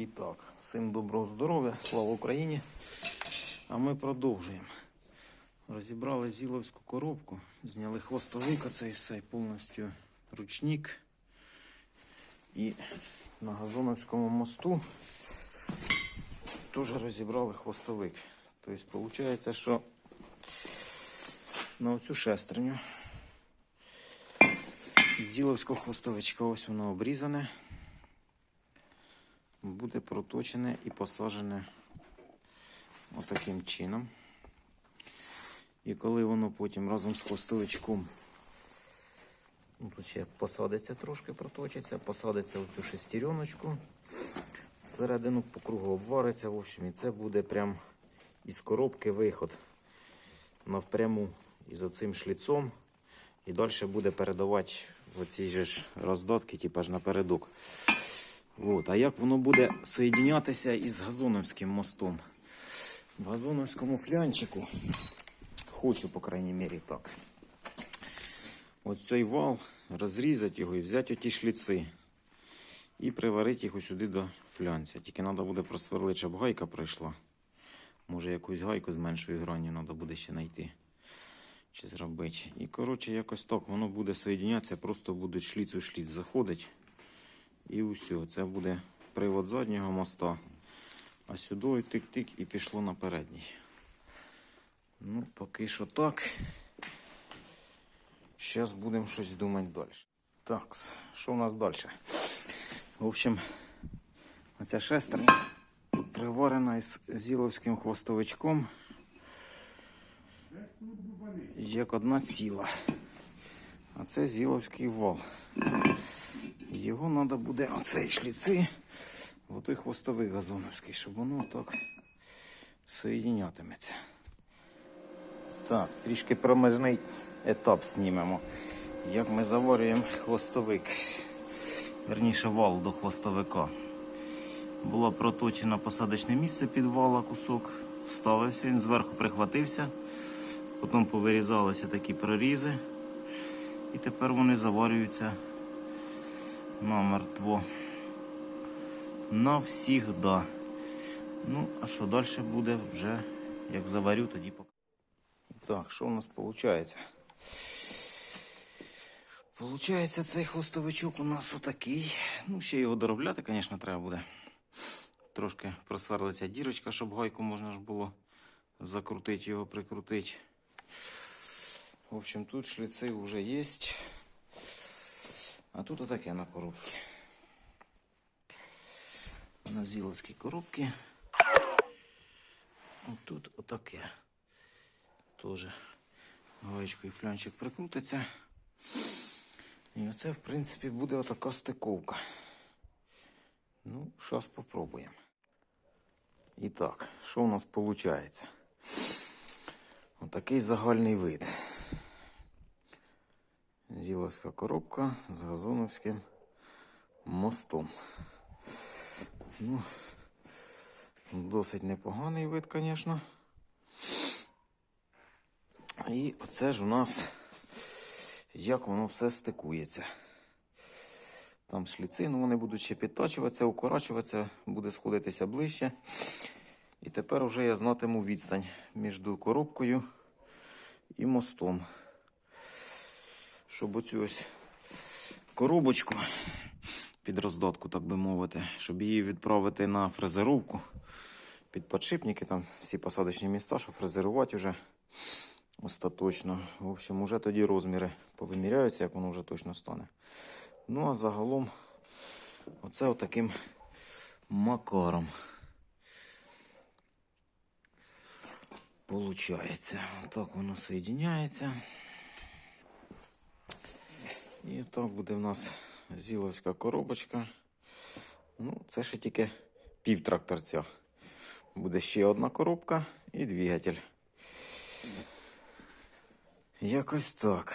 І так, всім доброго здоров'я, слава Україні. А ми продовжуємо. Розібрали зіловську коробку, зняли хвостовик, оцей все повністю ручник. І на Газоновському мосту теж розібрали хвостовик. Тобто, виходить, що на оцю шестерню зіловського хвостовичка ось воно обрізане буде проточене і посаджене отаким чином. І коли воно потім разом з хвостовичком, ну посадиться трошки, проточиться, посадиться в цю шестереночку, всередину по кругу обвариться, в общем, і це буде прям із коробки виход навпряму із оцим шліцом. І далі буде передавати оці ж роздатки, типу ж напередок. От. А як воно буде соєдінятися із Газоновським мостом? В Газоновському флянчику, хочу, по крайній мірі, так. Ось цей вал, розрізати його і взяти оті шліци. І приварити їх сюди до флянця. Тільки треба буде просверлити, щоб гайка пройшла. Може якусь гайку з меншою гранню треба буде ще знайти. Чи зробити. І коротше, якось так воно буде соєдінятися, просто будуть шліц у шліц заходить. І усе, це буде привод заднього моста. А сюди тик-тик і пішло на передній. Ну, поки що так. Зараз будемо щось думати далі. Так, що у нас далі? В общем, оця шестерня приварена із зіловським хвостовичком. Як одна ціла. А це зіловський вал. Його треба буде оцей шліци, в той хвостовий газоновський, щоб воно так соєдінятиметься. Так, трішки промежний етап знімемо. Як ми заварюємо хвостовик, верніше вал до хвостовика. Було проточено посадочне місце під вала кусок, вставився, він зверху прихватився, потім повирізалися такі прорізи, тепер вони заварюються намертво. Навсігда. Ну, а що далі буде вже, як заварю, тоді покажу. Так, що у нас виходить? Получається, цей хвостовичок у нас отакий. Ну, ще його доробляти, звісно, треба буде. Трошки просверлиться дірочка, щоб гайку можна ж було закрутити його, прикрутити. В общем, тут шліци вже є. А тут отаке на коробці. На зіловській коробці. Тут отаке. Теж гаєчкою флянчик прикрутиться. І оце, в принципі, буде отака стиковка. Ну, зараз спробуємо. І так, що у нас виходить? Отакий загальний вид. Зіловська коробка з газоновським мостом. Ну, досить непоганий вид, звісно. І оце ж у нас як воно все стикується. Там шліци, ну вони будуть ще підточуватися, укорачуватися, буде сходитися ближче. І тепер вже я знатиму відстань між коробкою і мостом щоб оцю ось коробочку під роздатку, так би мовити, щоб її відправити на фрезеровку під подшипники, там всі посадочні міста, щоб фрезерувати вже остаточно. В общем, уже тоді розміри повиміряються, як воно вже точно стане. Ну, а загалом, оце отаким макаром. Получається. Так воно соєдиняється. І так буде в нас зіловська коробочка. Ну, це ще тільки пів тракторця. Буде ще одна коробка і двигатель. Якось так.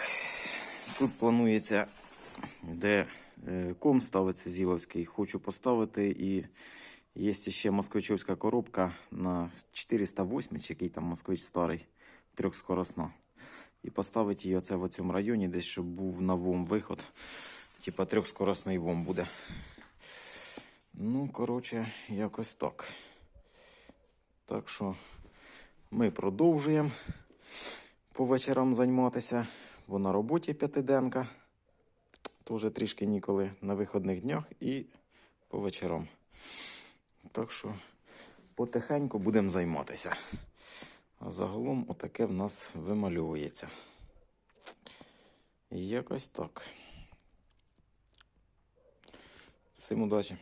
Тут планується, де е, ком ставиться зіловський. Хочу поставити і є ще москвичовська коробка на 408, чи який там москвич старий, трьохскоросна. І поставити її оце в цьому районі, десь щоб був на ВОМ виход. Типа трьохскоросний ВОМ буде. Ну, коротше, якось так. Так що ми продовжуємо по вечорам займатися, бо на роботі п'ятиденка. Теж трішки ніколи на виходних днях і по вечорам. Так що потихеньку будемо займатися. Загалом отаке в нас вимальовується. Якось так. Всім удачі!